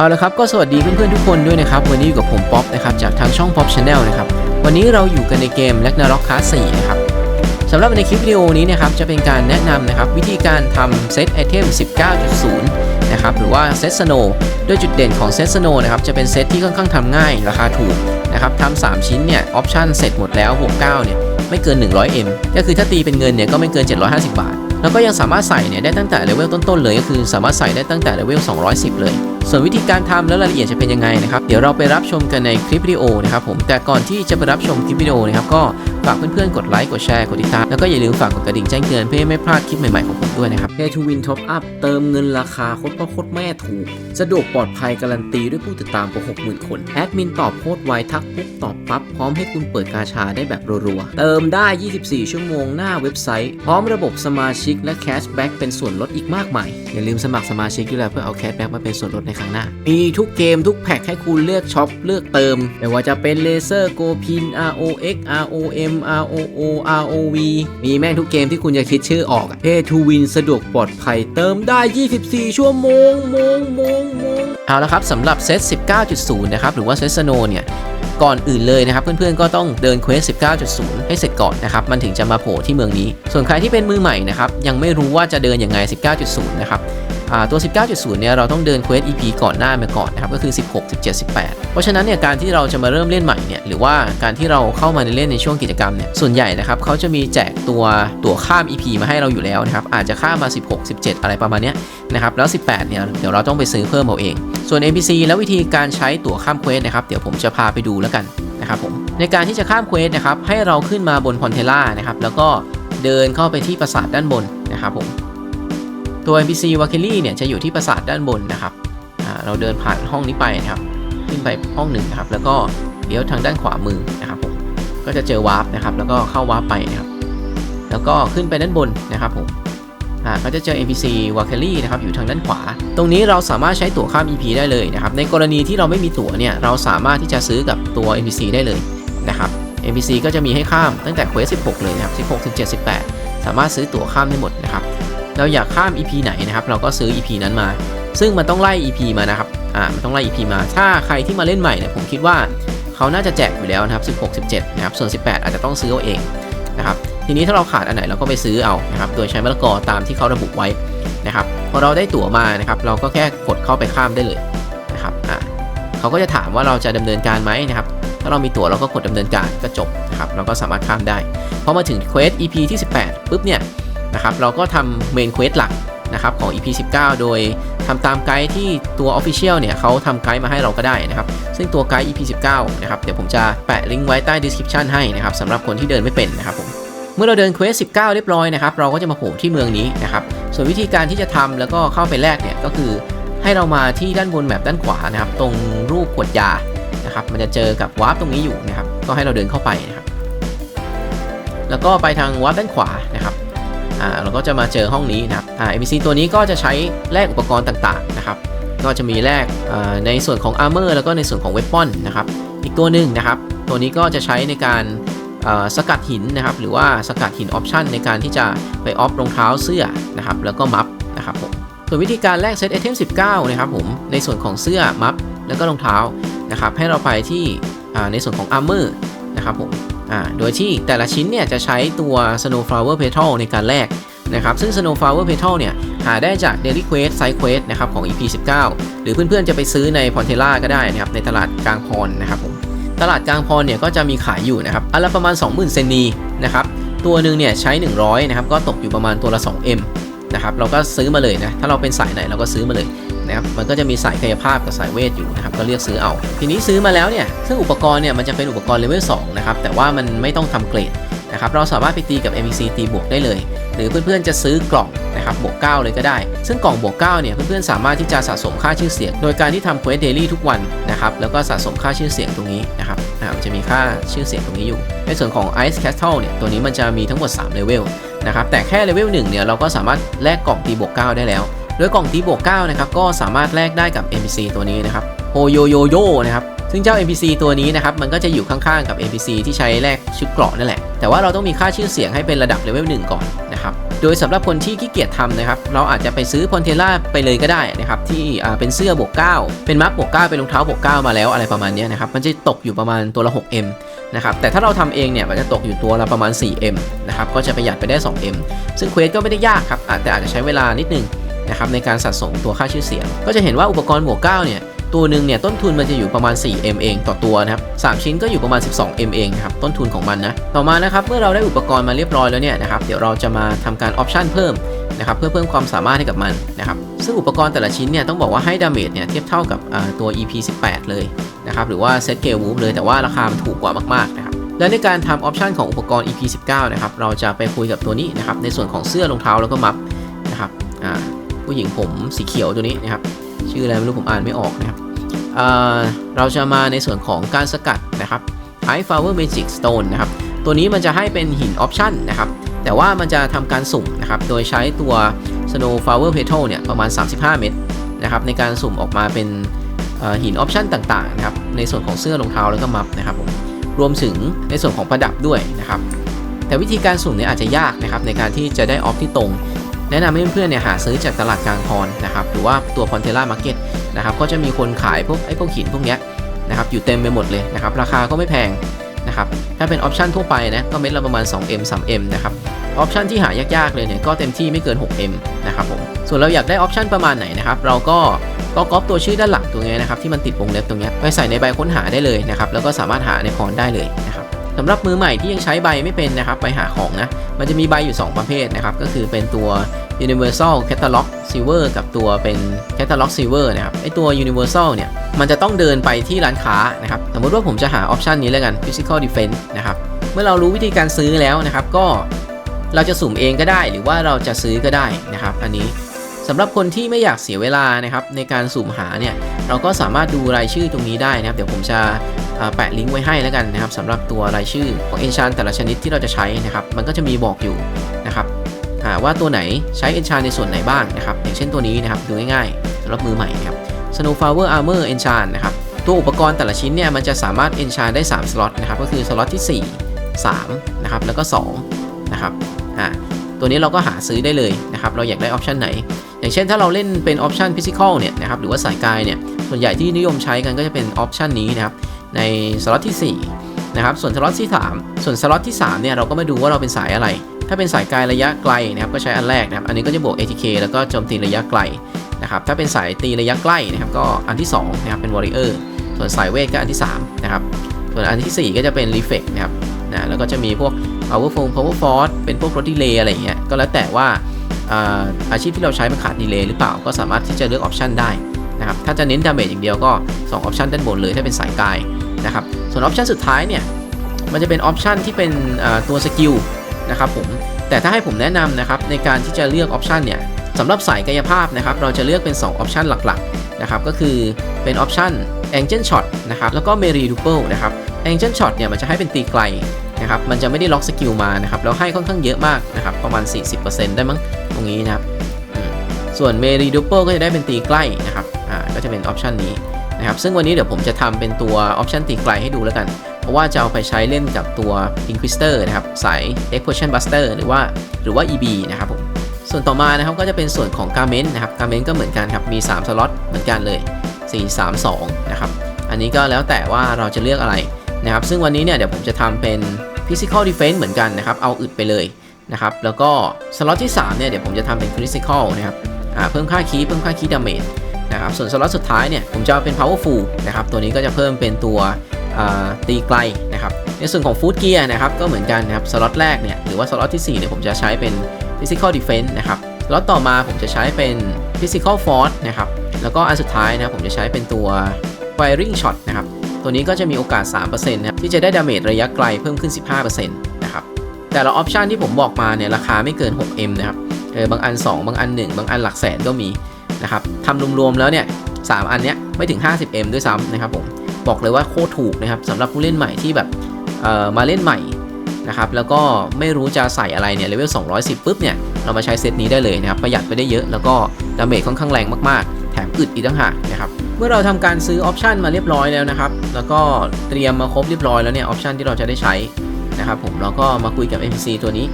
เอาละครับก็สวัสดีเพื่อนๆทุกคนด้วยนะครับ วันนี้อยู่กับผมป๊อปนะครับจากทางช่อง Pop Channel นะครับ วันนี้เราอยู่กันในเกม r a g n a r o k Class 4นะครับสำหรับในคลิปวิดีโอนี้นะครับจะเป็นการแนะนำนะครับวิธีการทำเซตไอเทม 19.0 นะครับหรือว่าเซตสโนโดยจุดเด่นของเซตสโนนะครับจะเป็นเซตที่ค่อนข้างทำง่ายราคาถูกนะครับทำ3ชิ้นเนี่ยออปชั่นเสร็จหมดแล้วบวก9เนี่ยไม่เกิน 100M ก็คือถ้าตีเป็นเงินเนี่ยก็ไม่เกิน 750 บาท แล้วก็ยังสามารถใส่เนี่ยได้ตั้งแต่เลเวลต้นๆเลยก็คือสามารถใส่ได้ตั้งแต่เลเวล 210 เลย ส่วนวิธีการทำและรายละเอียดจะเป็นยังไงนะครับ เดี๋ยวเราไปรับชมกันในคลิปวิดีโอนะครับผม แต่ก่อนที่จะไปรับชมคลิปวิดีโอนะครับก็ากเพื่อนๆ กดไลค์ กดแชร์ กดติดตาม แล้วก็อย่าลืมฝากกดกระดิ่งแจ้งเตือนเพื่อไม่พลาดคลิปใหม่ๆของผมด้วยนะครับ Pay to Win Top Up เติมเงินราคาโคตรพ่อโคตรแม่ถูก สะดวกปลอดภัยการันตีด้วยผู้ติดตามกว่า60,000 คน แอดมินตอบโคตรไวทักปุ๊บตอบปั๊บ พร้อมให้คุณเปิดกาชาได้แบบรัวๆ เติมได้ 24 ชั่วโมงหน้าเว็บไซต์ พร้อมระบบสมาชิกและแคชแบ็กเป็นส่วนลดอีกมากมาย อย่าลืมสมัครสมาชิกด้วยนะเพื่อเอาแคชแบ็กมาเป็นส่วนลดในครั้งหน้า มีทุกเกมทุกแพ็คให้คุณเลือกช็อปเลือกเติม ไม่ว่าจะเป็นเลเซอร์โกพิน ROX ROM ROO ROV มีแม่งทุกเกมที่คุณจะคิดชื่อออก Pay to Win สะดวกปลอดภัยเติมได้ 24 ชั่วโมงโมงโมงโมงเอาละครับสำหรับเซต 19.0 นะครับ หรือว่าเซตสโนเนี่ยก่อนอื่นเลยนะครับ เพื่อนๆก็ต้องเดินเควส 19.0 ให้เสร็จก่อนนะครับ มันถึงจะมาโผล่ที่เมืองนี้ ส่วนใครที่เป็นมือใหม่นะครับ ยังไม่รู้ว่าจะเดินยังไง 19.0 นะครับ ตัว 19.0 เนี่ยเราต้องเดินเควส EP ก่อนหน้ามาก่อนนะครับก็คือ 16 17 18 เพราะฉะนั้นเนี่ยการที่เราจะมาเริ่มเล่นใหม่เนี่ยหรือว่าการที่เราเข้ามาในเล่นในช่วงกิจกรรมเนี่ยส่วนใหญ่นะครับเขาจะมีแจกตัวตั๋วข้าม EP มาให้เราอยู่แล้วนะครับอาจจะข้ามมา 16 17 อะไรประมาณเนี้ยนะครับแล้ว 18 เนี่ยเดี๋ยวเราต้องไปซื้อเพิ่มเอาเอง ส่วน NPC แล้ววิธีการใช้ตั๋วข้ามเควสนะครับเดี๋ยวผมจะพาไปดูแล้วกันนะครับผมในการที่จะข้ามเควสนะครับให้เราขึ้นมาบนพอนเทล่านะครับแล้วก็เดินเข้าไปที่ปราสาทด้านบนนะครับผม ตัว NPC วาเคลี่เนี่ยจะอยู่ที่ปราสาทด้านบนนะครับเราเดินผ่านห้องนี้ไปนะครับขึ้นไปห้องหนึ่งนะครับ แล้วก็เลี้ยวทางด้านขวามือนะครับผมก็จะเจอวาร์ปนะครับ แล้วก็เข้าวาร์ปไปนะครับ แล้วก็ขึ้นไปด้านบนนะครับผมอ่าก็จะเจอ NPC วาเคลี่นะครับอยู่ทางด้านขวา ตรงนี้เราสามารถใช้ตั๋วข้าม EP ได้เลยนะครับ ในกรณีที่เราไม่มีตั๋วเนี่ยเราสามารถที่จะซื้อกับตัว NPC ได้เลยนะครับ NPC ก็จะมีให้ข้ามตั้งแต่เควส16 เลยนะครับ16ถึง78สามารถซื้อตั๋วข้ามได้หมดนะครับ เราอยากข้าม EP ไหนนะครับ เราก็ซื้อ EP นั้นมา ซึ่งมันต้องไล่ EP มานะครับ อ่า มันต้องไล่ EP มา ถ้าใครที่มาเล่นใหม่เนี่ยผมคิดว่าเขาน่าจะแจกอยู่แล้วนะครับ 16 17 นะครับ ส่วน 18 อาจจะต้องซื้อเอาเองนะครับ ทีนี้ถ้าเราขาดอันไหนเราก็ไปซื้อเอานะครับ โดยใช้มะละกอตามที่เขาระบุไว้นะครับ พอเราได้ตั๋วมานะครับ เราก็แค่กดเข้าไปข้ามได้เลยนะครับ อ่าเขาก็จะถามว่าเราจะดำเนินการไหมนะครับ ถ้าเรามีตั๋วเราก็กดดำเนินการก็จบนะครับ เราก็สามารถข้ามได้ พอมาถึงเควส EP ที่ 18ปุ๊บเนี่ย นะครับเราก็ทำเมนเควสหลักนะครับของ EP 19 โดยทำตามไกด์ที่ตัว Official เนี่ยเขาทำไกด์มาให้เราก็ได้นะครับ ซึ่งตัวไกด์ EP 19 นะครับ เดี๋ยวผมจะแปะลิงก์ไว้ใต้ description ให้นะครับสำหรับคนที่เดินไม่เป็นนะครับผม เมื่อเราเดินเควส19 เรียบร้อยนะครับ เราก็จะมาโผล่ที่เมืองนี้นะครับ ส่วนวิธีการที่จะทำแล้วก็เข้าไปแลกเนี่ยก็คือให้เรามาที่ด้านบนแมปด้านขวานะครับ ตรงรูปขวดยานะครับ มันจะเจอกับวาร์ปตรงนี้อยู่นะครับ ก็ให้เราเดินเข้าไปนะครับ แล้วก็ไปทางวาร์ปด้านขวานะครับ อ่าเราก็จะมาเจอห้องนี้นะครับอ่า NPC ตัวนี้ก็จะใช้แลกอุปกรณ์ต่างๆนะครับก็จะมีแลกในส่วนของ armor แล้วก็ในส่วนของ weapon นะครับอีกตัวหนึ่งนะครับ ตัวนี้ก็จะใช้ในการสกัดหินนะครับ หรือว่าสกัดหินออปชันในการที่จะไปออฟรองเท้าเสื้อนะครับ แล้วก็มัฟนะครับผมส่วนวิธีการแลกเซตไอเทม 19 นะครับผมในส่วนของเสื้อมัฟแล้วก็รองเท้านะครับ ให้เราไปที่ในส่วนของ armor นะครับผม โดยที่แต่ละชิ้นเนี่ยจะใช้ตัว snowflower petal ในการแลกนะครับ ซึ่ง snowflower petal เนี่ยหาได้จาก daily quest side quest นะครับของ EP 19 หรือเพื่อนๆจะไปซื้อใน p o n t e l a ก็ได้นะครับในตลาดกลางพรนะครับผม ตลาดกลางพรเนี่ยก็จะมีขายอยู่นะครับอันละประมาณ 20,000 เซนนีนะครับ ตัวหนึ่งเนี่ยใช้ 100 นะครับ ก็ตกอยู่ประมาณตัวละ 2M นะครับ เราก็ซื้อมาเลยนะ ถ้าเราเป็นสายไหนเราก็ซื้อมาเลย นะครับมันก็จะมีสายกายภาพกับสายเวทอยู่นะครับก็เลือกซื้อเอา ทีนี้ซื้อมาแล้วเนี่ยซึ่งอุปกรณ์เนี่ยมันจะเป็นอุปกรณ์เลเวล2นะครับแต่ว่ามันไม่ต้องทำเกรดนะครับเราสามารถไปตีกับ NPC ตีบวกได้เลย หรือเพื่อนๆจะซื้อกล่องนะครับบวก 9 เลยก็ได้ ซึ่งกล่องบวก 9 เนี่ยเพื่อนๆสามารถที่จะสะสมค่าชื่อเสียง โดยการที่ทำเควสเดลี่ทุกวันนะครับแล้วก็สะสมค่าชื่อเสียงตรงนี้นะครับอ่ามันจะมีค่าชื่อเสียงตรงนี้อยู่ ในส่วนของ Ice Castle เนี่ยตัวนี้มันจะมีทั้งหมด3เลเวลนะครับแต่แค่เลเวล1เนี่ยเราก็สามารถแลกกล่องตีบวก 9 ได้แล้ว โดยกล่องตีบวก9นะครับก็สามารถแลกได้กับ NPC ตัวนี้นะครับโฮโยโยโยนะครับซึ่งเจ้า NPC ตัวนี้นะครับมันก็จะอยู่ข้างๆกับ NPC ที่ใช้แลกชุดเกราะนั่นแหละ แต่ว่าเราต้องมีค่าชื่อเสียงให้เป็นระดับเลเวล1ก่อนนะครับโดยสำหรับคนที่ขี้เกียจทำนะครับเราอาจจะไปซื้อพอนเทล่าไปเลยก็ได้นะครับที่เป็นเสื้อบวก 9 เป็นมาร์กบวก 9 เป็นรองเท้าบวก 9 มาแล้วอะไรประมาณนี้นะครับมันจะตกอยู่ประมาณตัวละ 6M นะครับแต่ถ้าเราทำเองเนี่ยมันจะตกอยู่ตัวละประมาณ 4M นะครับก็จะประหยัดไปได้ 2M ซึ่งเควสก็ไม่ได้ยากครับแต่อาจจะใช้เวลานิดนึง นะครับในการสะสมตัวค่าชื่อเสียง ก็จะเห็นว่าอุปกรณ์บวก9เนี่ยตัวหนึ่งเนี่ยต้นทุนมันจะอยู่ประมาณ 4M เองต่อตัวนะครับ3ชิ้นก็อยู่ประมาณ 12M เองนะครับต้นทุนของมันนะต่อมานะครับเมื่อเราได้อุปกรณ์มาเรียบร้อยแล้วเนี่ยนะครับเดี๋ยวเราจะมาทำการออปชันเพิ่มนะครับเพื่อเพิ่มความสามารถให้กับมันนะครับซึ่งอุปกรณ์แต่ละชิ้นเนี่ยต้องบอกว่าให้ดาเมจเนี่ยเทียบเท่ากับตัว EP 18เลยนะครับหรือว่าเซตเกลวูฟเลยแต่ว่าราคามันถูกกว่ามากๆนะครับและในการทำออปชันของอุปกรณ์ EP 19นะครับเราจะไปคุยกับตัวนี้นะครับในส่วนของเสื้อรองเท้าแล้วก็มัฟนะครับอ่า ผู้หญิงผมสีเขียวตัวนี้นะครับ ชื่ออะไรไม่รู้ผมอ่านไม่ออกนะครับเเราจะมาในส่วนของการสกัดนะครับ High Flower Magic Stone นะครับ ตัวนี้มันจะให้เป็นหินออปชั่นนะครับ แต่ว่ามันจะทำการสุ่มนะครับ โดยใช้ตัว Snow Flower Petal เนี่ยประมาณ 35 เม็ดนะครับในการสุ่มออกมาเป็นหินออปชั่นต่างๆนะครับ ในส่วนของเสื้อรองเท้าแล้วก็มัฟนะครับผม รวมถึงในส่วนของประดับด้วยนะครับ แต่วิธีการสุ่มเนี่ยอาจจะยากนะครับในการที่จะได้ออฟที่ตรง แนะนำให้เพื่อนๆเนี่ยหาซื้อจากตลาดกลางพรนะครับหรือว่าตัวพอนเทล่ามาร์เก็ตนะครับก็จะมีคนขายพวกไอ้พวกหินพวกเนี้ยนะครับอยู่เต็มไปหมดเลยนะครับราคาก็ไม่แพงนะครับถ้าเป็นออปชันทั่วไปนะก็เม็ดละประมาณ 2M 3M นะครับออปชันที่หายากๆเลยเนี่ยก็เต็มที่ไม่เกิน 6M นะครับผมส่วนเราอยากได้ออปชันประมาณไหนนะครับเราก็ก็ก๊อปตัวชื่อด้านหลังตัวเนี้ยนะครับที่มันติดวงเล็บตรงเนี้ยไปใส่ในใบค้นหาได้เลยนะครับแล้วก็สามารถหาในพรได้เลยนะ สำหรับมือใหม่ที่ยังใช้ใบไม่เป็นนะครับไปหาของนะ มันจะมีใบอยู่ 2 ประเภทนะครับ ก็คือเป็นตัว Universal Catalog Silver กับตัวเป็น Catalog Silver นะครับไอตัว Universal เนี่ย มันจะต้องเดินไปที่ร้านค้านะครับ สมมติว่าผมจะหาออปชันนี้แล้วกัน Physical Defense นะครับ เมื่อเรารู้วิธีการซื้อแล้วนะครับ ก็เราจะสุ่มเองก็ได้ หรือว่าเราจะซื้อก็ได้นะครับ อันนี้ สำหรับคนที่ไม่อยากเสียเวลานะครับในการสุ่มหาเนี่ยเราก็สามารถดูรายชื่อตรงนี้ได้นะครับ เดี๋ยวผมจะแปะลิงก์ไว้ให้แล้วกันนะครับสำหรับตัวรายชื่อของ Enchant แต่ละชนิดที่เราจะใช้นะครับ มันก็จะมีบอกอยู่นะครับว่าตัวไหนใช้ Enchant ในส่วนไหนบ้างนะครับ อย่างเช่นตัวนี้นะครับดูง่ายๆสำหรับมือใหม่นะครับ Snowflower Armor Enchant นะครับตัวอุปกรณ์แต่ละชิ้นเนี่ยมันจะสามารถ Enchant ได้ 3 สล็อตนะครับก็คือสล็อตที่ 4 3นะครับแล้วก็2นะครับอ่าตัวนี้เราก็หาซื้อได้เลยนะครับ เราอยากได้ออปชันไหน อย่างเช่นถ้าเราเล่นเป็นออปชันฟิสิกอลเนี่ยนะครับหรือว่าสายกายเนี่ยส่วนใหญ่ที่นิยมใช้กันก็จะเป็นออปชันนี้นะครับในสล็อตที่4นะครับส่วนสล็อตที่ 3 ส่วนสล็อตที่3เนี่ยเราก็มาดูว่าเราเป็นสายอะไร ถ้าเป็นสายไกลระยะไกลนะครับก็ใช้อันแรกนะครับอันนี้ก็จะบวก ATK แล้วก็โจมตีระยะไกลนะครับถ้าเป็นสายตีระยะใกล้นะครับก็อันที่2นะครับเป็น Warrior ส่วนสายเวทก็อันที่3นะครับส่วนอันที่ 4 ก็จะเป็น Reflect นะครับนะแล้วก็จะมีพวก Power f o Power Force เป็นพวกรถดีเลย์อะไรอย่างเงี้ยก็แล้วแต่ว่า อาอาชีพที่เราใช้มันขาดดีเลย์หรือเปล่าก็สามารถที่จะเลือกออปชันได้นะครับถ้าจะเน้นดาเมจอย่างเดียวก็2ออปชันด้านบนเลยถ้าเป็นสายกายนะครับส่วนออปชันสุดท้ายเนี่ยมันจะเป็นออปชันที่เป็นตัวสกิลนะครับผมแต่ถ้าให้ผมแนะนำนะครับในการที่จะเลือกออปชันเนี่ยสำหรับสายกายภาพนะครับเราจะเลือกเป็น 2 ออปชันหลักๆนะครับก็คือเป็นออปชัน Angel Shot นะครับแล้วก็ Mary Duple นะครับ Angel Shot เนี่ยมันจะให้เป็นตีไกล นะครับมันจะไม่ได้ล็อกสกิลมานะครับแล้วให้ค่อนข้างเยอะมากนะครับประมาณ 40%ได้มั้งตรงนี้นะครับส่วน Mary Duple ก็จะได้เป็นตีใกล้นะครับอ่าก็จะเป็นออปชันนี้นะครับซึ่งวันนี้เดี๋ยวผมจะทำเป็นตัวออปชันตีไกลให้ดูแล้วกัน เพราะว่าจะเอาไปใช้เล่นกับตัว Inquisitor นะครับสาย e x p o s i o n Buster หรือว่าหรือว่า EB นะครับผมส่วนต่อมานะครับก็จะเป็นส่วนของ Garment นะครับ Garment ก็เหมือนกันครับมี 3 สล็อตเหมือนกันเลย 4 3 2 นะครับ อันนี้ก็แล้วแต่ว่าเราจะเลือกอะไรนะครับซึ่งวันนี้เนี่ยเดี๋ยวผมจะทำเป็น Physical Defense เหมือนกันนะครับ เอาอึดไปเลยนะครับ แล้วก็สล็อตที่ 3 เนี่ย เดี๋ยวผมจะทำเป็น Critical นะครับเพิ่มค่าคีย์เพิ่มค่าคีย์ดาเมจนะครับ ส่วนสล็อตสุดท้ายเนี่ย ผมจะเอาเป็น Powerful นะครับ ตัวนี้ก็จะเพิ่มเป็นตัวตีไกลนะครับ ในส่วนของฟู้ดเกียร์นะครับ ก็เหมือนกันนะครับ สล็อตแรกเนี่ย หรือว่าสล็อตที่ 4 เนี่ยผมจะใช้เป็น physical defense นะครับสล็อตต่อมาผมจะใช้เป็น physical force นะครับ แล้วก็อันสุดท้ายนะผมจะใช้เป็นตัว firing shot นะครับ ตัวนี้ก็จะมีโอกาส 3%นะครับที่จะได้ดาเมจระยะไกลเพิ่มขึ้น 15%นะครับแต่ละออปชันที่ผมบอกมาเนี่ยราคาไม่เกิน 6M นะครับเออบางอัน 2 บางอัน 1 บางอันหลักแสนก็มีนะครับทำรวมๆแล้วเนี่ยสามอันเนี้ยไม่ถึง 50M ด้วยซ้ำนะครับผมบอกเลยว่าโคตรถูกนะครับสำหรับผู้เล่นใหม่ที่แบบเอ่อมาเล่นใหม่นะครับแล้วก็ไม่รู้จะใส่อะไรเนี่ยเลเวล 210 ปุ๊บเนี่ยเรามาใช้เซตนี้ได้เลยนะครับประหยัดไปได้เยอะแล้วก็ดาเมจค่อนข้างแรงมากๆ แถมอึดอีกต่างหากนะครับ มื่อเราทำการซื้อออปชันมาเรียบร้อยแล้วนะครับ แล้วก็เตรียมมาครบเรียบร้อยแล้วเนี่ยออปชันที่เราจะได้ใช้นะครับผมเราก็มาคุยกับ NPC ตัวนี้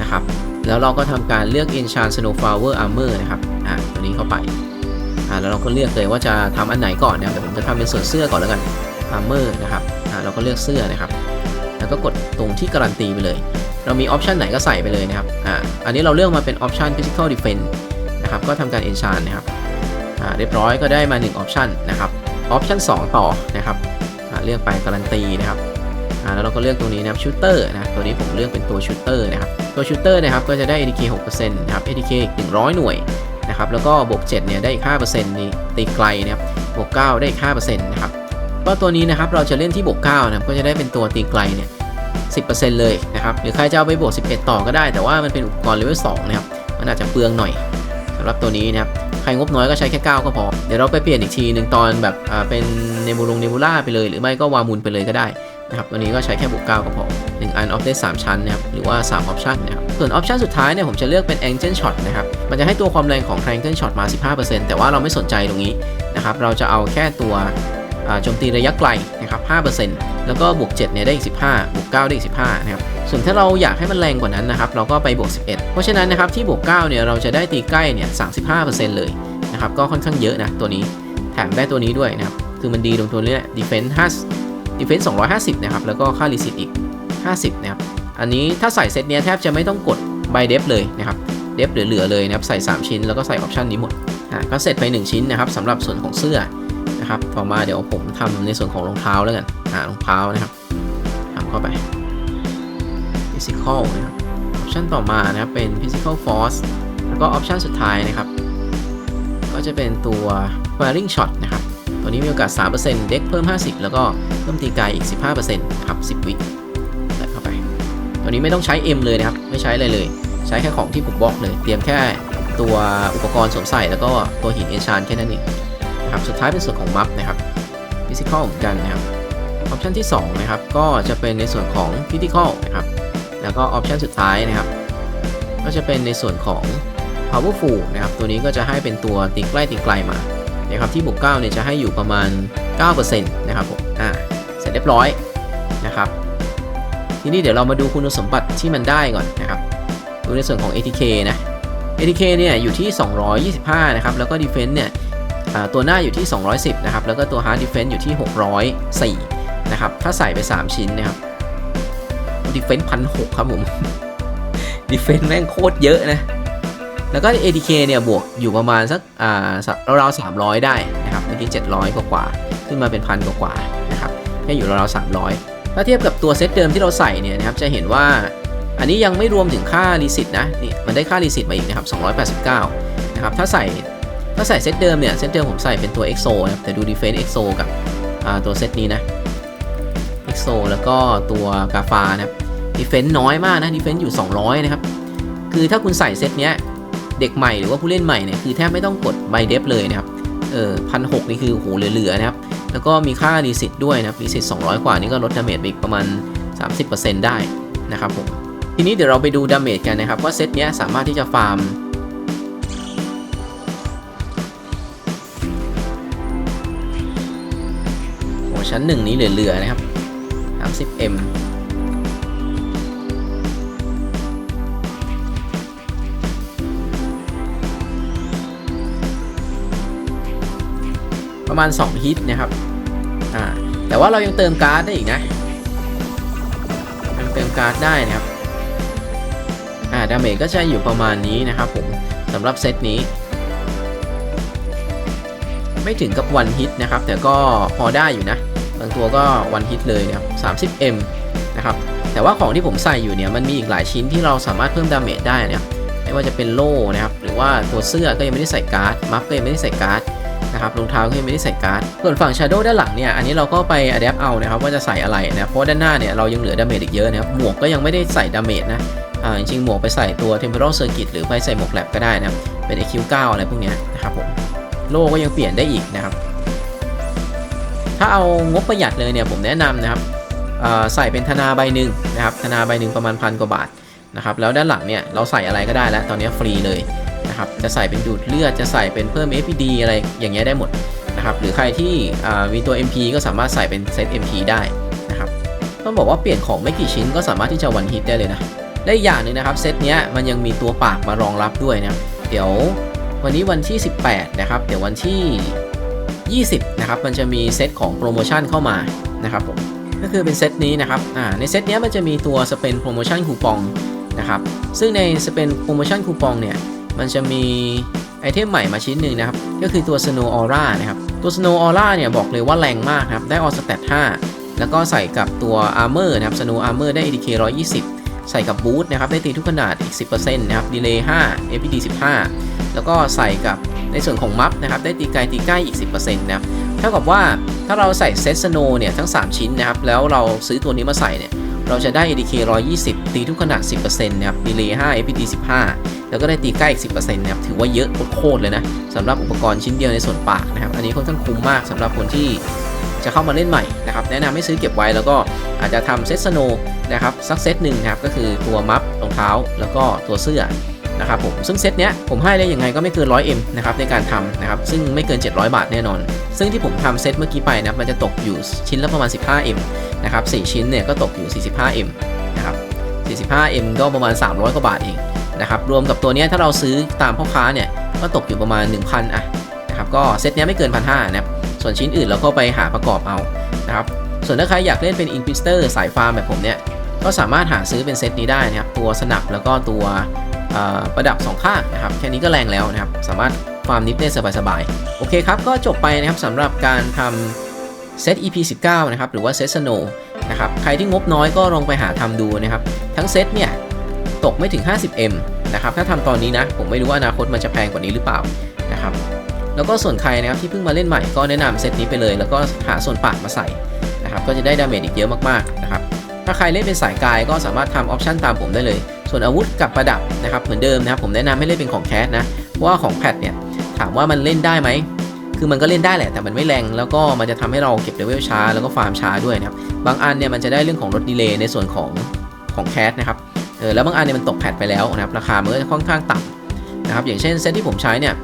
นะครับ แล้วเราก็ทำการเลือก enchant snowflower armor นะครับอ่าตัวนี้เข้าไปอ่าแล้วเราก็เลือกเลยว่าจะทำอันไหนก่อนนะครับเดี๋ยวผมจะทำเป็นส่วนเสื้อก่อนแล้วกัน armor นะครับอ่าเราก็เลือกเสื้อนะครับ แล้วก็กดตรงที่การันตีไปเลย เรามีออปชันไหนก็ใส่ไปเลยนะครับอ่าอันนี้เราเลือกมาเป็นออปชัน physical defense นะครับก็ทำการ enchant นะครับ เรียบร้อยก็ได้มา1ออปชันนะครับออปชัน2ต่อนะครับเลือกไปการันตีนะครับแล้วเราก็เลือกตัวนี้นะครับ shooter นะตัวนี้ผมเลือกเป็นตัว shooter นะครับตัว shooter นะครับก็จะได้ ADK 6%นะครับ ADK อีก100 หน่วยนะครับแล้วก็บวก7เนี่ยได้อีก5%นี่ตีไกลนะครับบวก9ได้อีก5%นะครับก็ตัวนี้นะครับเราจะเล่นที่บวก9นะครับก็จะได้เป็นตัวตีไกลเนี่ย10%เลยนะครับหรือใครจะเอาไปบวก 11 ต่อก็ได้ แต่ว่ามันเป็นอุปกรณ์เลเวล2นะครับมันอาจจะเปลืองหน่อยสำหรับตัวนี้นะครับ ใครงบน้อยก็ใช้แค่ 9 ก็พอ เดี๋ยวเราไปเปลี่ยนอีกทีหนึ่งตอนแบบอ่าเป็นเนมูลงเนมูล่าไปเลย หรือไม่ก็วามูลไปเลยก็ได้นะครับตัวนี้ก็ใช้แค่บวก9ก็พอ 1 อันออฟได้ 3 ชั้นนะครับหรือว่า 3 ออปชันนะครับส่วนออปชันสุดท้ายเนี่ยผมจะเลือกเป็น Angle Shot นะครับมันจะให้ตัวความแรงของ Triangle Shot มา 15%แต่ว่าเราไม่สนใจตรงนี้นะครับเราจะเอาแค่ตัวโจมตีระยะไกลนะครับ5%แล้วก็บวก7เนี่ยได้อีก15บวก9ได้อีก15นะครับ ส่วนถ้าเราอยากให้มันแรงกว่านั้นนะครับเราก็ไปบวก 11 เพราะฉะนั้นนะครับที่บวก9เนี่ยเราจะได้ตีใกล้เนี่ย35%เลยนะครับก็ค่อนข้างเยอะนะตัวนี้แถมได้ตัวนี้ด้วยนะครับคือมันดีตรงตัวนี้แหละ defense 5 defense 250นะครับแล้วก็ค่า receipt อีก 50นะครับอันนี้ถ้าใส่เซตเนี้ยแทบจะไม่ต้องกด by def เลยนะครับ def เหลือๆเลยนะครับใส่ 3 ชิ้นแล้วก็ใส่ออปชันนี้หมดอะก็เสร็จไป 1 ชิ้นนะครับสำหรับส่วนของเสื้อนะครับต่อมาเดี๋ยวผมทำในส่วนของรองเท้าแล้วกันอ่ารองเท้านะครับทำเข้าไป physical นะครับออปชันต่อมานะครับเป็น physical force แล้วก็ออปชันสุดท้ายนะครับ ก็จะเป็นตัว firing shot นะครับ ตัวนี้มีโอกาส 3%เด็กเพิ่ม 50 แล้วก็เพิ่มตีไกลอีก 15%ครับ 10 วิใส่เข้าไป ตัวนี้ไม่ต้องใช้ M เลยนะครับ ไม่ใช้อะไรเลย ใช้แค่ของที่ผมบอกเลย เตรียมแค่ตัวอุปกรณ์สวมใส่แล้วก็ตัวหินเอนชานแค่นั้นเองครับสุดท้ายเป็นส่วนของมัฟนะครับ physical เหมือนกันนะครับออปชันที่ 2 นะครับ ก็จะเป็นในส่วนของ critical นะครับ แล้วก็ออปชันสุดท้ายนะครับ ก็จะเป็นในส่วนของ powerful นะครับ ตัวนี้ก็จะให้เป็นตัวตีใกล้ตีไกลมานะครับที่บวก9เนี่ยจะให้อยู่ประมาณ 9%นะครับผมอ่าเสร็จเรียบร้อยนะครับ ทีนี้เดี๋ยวเรามาดูคุณสมบัติที่มันได้ก่อนนะครับดูในส่วนของ ATK นะ ATK เนี่ยอยู่ที่ 225 นะครับ แล้วก็ Defense เนี่ยตัวหน้าอยู่ที่ 210 นะครับ แล้วก็ตัว Hard Defense อยู่ที่ 604 นะครับ ถ้าใส่ไป 3 ชิ้นนะครับ Defense 1,600ครับผม Defense แม่งโคตรเยอะนะ แล้วก็ ATK เนี่ยบวกอยู่ประมาณสักอ่าราวๆ300ได้นะครับเมื่อกี้700กว่าขึ้นมาเป็นพันกว่านะครับแค่อยู่ราวๆ300ถ้าเทียบกับตัวเซตเดิมที่เราใส่เนี่ยนะครับจะเห็นว่าอันนี้ยังไม่รวมถึงค่ารีสิตนะนี่มันได้ค่ารีสิตมาอีกนะครับ289นะครับถ้าใส่ถ้าใส่เซตเดิมเนี่ยเซตเดิมผมใส่เป็นตัว EXO นะครับแต่ดู Defense EXO กับตัวเซตนี้นะ EXO แล้วก็ตัวกาฟานะครับ Defense น้อยมากนะ Defense อยู่ 200 นะครับ คือถ้าคุณใส่เซตเนี้ยเด็กใหม่หรือว่าผู้เล่นใหม่เนี่ยคือแทบไม่ต้องกดไบเดฟเลยนะครับ เออพันหนี่คือโหเหลือๆนะครับ แล้วก็มีค่ารีสิตด้วยนะครับรีสิต200 กว่านี่ก็ลดดาเมจไปอีกประมาณ 30%ได้นะครับผมทีนี้เดี๋ยวเราไปดูดาเมจกันนะครับว่าเซตเนี้ยสามารถที่จะฟาร์มโอ้ชั้นหนึ่งนี้เหลือๆนะครับ 30M ประมาณ 2 ฮิตนะครับ อ่า แต่ว่าเรายังเติมการ์ดได้อีกนะยังเติมการ์ดได้นะครับ อ่า ดาเมจก็จะอยู่ประมาณนี้นะครับผมสำหรับเซตนี้ ไม่ถึงกับวันฮิตนะครับ แต่ก็พอได้อยู่นะ บางตัวก็วันฮิตเลยนะครับ 30M นะครับแต่ว่าของที่ผมใส่อยู่เนี่ยมันมีอีกหลายชิ้นที่เราสามารถเพิ่มดาเมจได้นะครับไม่ว่าจะเป็นโล่นะครับหรือว่าตัวเสื้อก็ยังไม่ได้ใส่การ์ดมัฟก็ยังไม่ได้ใส่การ์ดนะครับรองเท้าก็ยังไม่ได้ใส่การ์ดส่วนฝั่ง Shadow ด้านหลังเนี่ยอันนี้เราก็ไป adapt เอานะครับว่าจะใส่อะไรนะเพราะด้านหน้าเนี่ยเรายังเหลือดาเมจอีกเยอะนะครับหมวกก็ยังไม่ได้ใส่ดาเมจนะอ่าจริงๆหมวกไปใส่ตัว Temporal Circuit หรือไปใส่หมวกแลบก็ได้นะเป็น EQ9 อะไรพวกเนี้ยนะครับผมโล่ก็ยังเปลี่ยนได้อีกนะครับ ถ้าเอางบประหยัดเลยเนี่ยผมแนะนำนะครับใส่เป็นธนาใบหนึ่งนะครับธนาใบหนึ่งประมาณพันกว่าบาทนะครับแล้วด้านหลังเนี่ยเราใส่อะไรก็ได้แล้วตอนนี้ฟรีเลยนะครับจะใส่เป็นดูดเลือดจะใส่เป็นเพิ่ม FPD อะไรอย่างเงี้ยได้หมดนะครับหรือใครที่มีตัว MP ก็สามารถใส่เป็นเซต MP ได้นะครับต้องบอกว่าเปลี่ยนของไม่กี่ชิ้นก็สามารถที่จะวันฮิตได้เลยนะและอีกอย่างหนึ่งนะครับเซตเนี้ยมันยังมีตัวปากมารองรับด้วยนะเดี๋ยววันนี้วันที่ 18 นะครับ เดี๋ยววันที่ 20 นะครับ มันจะมีเซตของโปรโมชั่นเข้ามานะครับผม ก็คือเป็นเซตนี้นะครับ อ่า ในเซตนี้มันจะมีตัวสเปนโปรโมชั่นคูปองนะครับ ซึ่งในสเปนโปรโมชั่นคูปองเนี่ย มันจะมีไอเทมใหม่มาชิ้นหนึ่งนะครับ ก็คือตัว Snow Aura นะครับ ตัว Snow Aura เนี่ยบอกเลยว่าแรงมากครับ ได้ออสเตต5แล้วก็ใส่กับตัว Armor นะครับ Snow Armor ได้ ADK 120 ใส่กับบูทนะครับได้ตีทุกขนาดอีก 10%นะครับ Delay 5 FPD 15 แล้วก็ใส่กับในส่วนของมัฟนะครับได้ตีไกลตีใกล้อีก 10%นะครับเท่ากับว่าถ้าเราใส่เซตสโนเนี่ยทั้ง 3 ชิ้นนะครับแล้วเราซื้อตัวนี้มาใส่เนี่ยเราจะได้ ADK 120 ตีทุกขนาด 10%นะครับ Delay 5 FPD 15 แล้วก็ได้ตีใกล้อีก 10%นะครับถือว่าเยอะโคตรเลยนะสำหรับอุปกรณ์ชิ้นเดียวในส่วนปากนะครับอันนี้ค่อนข้างคุ้มมากสำหรับคนที่ จะเข้ามาเล่นใหม่นะครับแนะนำให้ซื้อเก็บไว้แล้วก็อาจจะทำเซตสโนนะครับสักเซตหนึ่งนะครับก็คือตัวมัฟรองเท้าแล้วก็ตัวเสื้อนะครับผมซึ่งเซตเนี้ยผมให้ได้ยังไงก็ไม่เกิน 100M นะครับในการทำนะครับซึ่งไม่เกิน 700 บาทแน่นอน ซึ่งที่ผมทำเซตเมื่อกี้ไปนะมันจะตกอยู่ชิ้นละประมาณ 15M นะครับ4ชิ้นเนี่ยก็ตกอยู่ 45M นะครับ 45M ก็ประมาณ 300 กว่าบาทเองนะครับรวมกับตัวเนี้ยถ้าเราซื้อตามพ่อค้าเนี่ยก็ตกอยู่ประมาณ 1,000อะนะครับก็เซตเนี้ยไม่เกิน 1,500นะครับ ส่วนชิ้นอื่นเราก็ไปหาประกอบเอานะครับส่วนถ้าใครอยากเล่นเป็นอินพิสเตอร์สายฟาร์มแบบผมเนี่ยก็สามารถหาซื้อเป็นเซตนี้ได้นะครับตัวสนับแล้วก็ตัวประดับสองข้างนะครับแค่นี้ก็แรงแล้วนะครับสามารถฟาร์มนิดได้สบายๆโอเคครับก็จบไปนะครับสำหรับการทำเซต EP 19นะครับหรือว่าเซตสโนนะครับใครที่งบน้อยก็ลองไปหาทำดูนะครับทั้งเซตเนี่ยตกไม่ถึง 50M นะครับถ้าทำตอนนี้นะผมไม่รู้ว่าอนาคตมันจะแพงกว่านี้หรือเปล่านะครับ แล้วก็ส่วนใครนะครับที่เพิ่งมาเล่นใหม่ก็แนะนำเซตนี้ไปเลย แล้วก็หาส่วนปากมาใส่นะครับก็จะได้ดาเมจอีกเยอะมากๆนะครับถ้าใครเล่นเป็นสายกายก็สามารถทำออปชันตามผมได้เลย ส่วนอาวุธกับประดับนะครับเหมือนเดิมนะครับผมแนะนำให้เล่นเป็นของแคสนะเพราะว่าของแพทเนี่ยถามว่ามันเล่นได้ไหมคือมันก็เล่นได้แหละแต่มันไม่แรงแล้วก็มันจะทำให้เราเก็บเลเวลช้าแล้วก็ฟาร์มช้าด้วยนะครับบางอันเนี่ยมันจะได้เรื่องของลดดีเลย์ในส่วนของของแคสนะครับเออแล้วบางอันเนี่ยมันตกแพทไปแล้วนะครับราคามันก็จะค่อนข้างต่ำนะครับอย่างเช่นเซตที่ผมใช้เนี่ย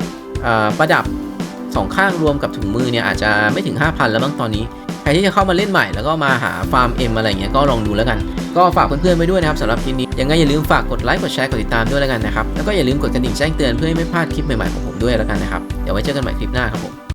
ประดับ สองข้างรวมกับถุงมือเนี่ยอาจจะไม่ถึง 5,000 แล้วบ้างตอนนี้ ใครที่จะเข้ามาเล่นใหม่แล้วก็มาหาฟาร์มเอ็มอะไรเงี้ยก็ลองดูแล้วกัน ก็ฝากเพื่อนๆไปด้วยนะครับสำหรับคลิปนี้ ยังไงอย่าลืมฝากกดไลค์กดแชร์กดติดตามด้วยแล้วกันนะครับ แล้วก็อย่าลืมกดกระดิ่งแจ้งเตือนเพื่อให้ไม่พลาดคลิปใหม่ๆของผมด้วยแล้วกันนะครับ เดี๋ยวไว้เจอกันใหม่คลิปหน้าครับผม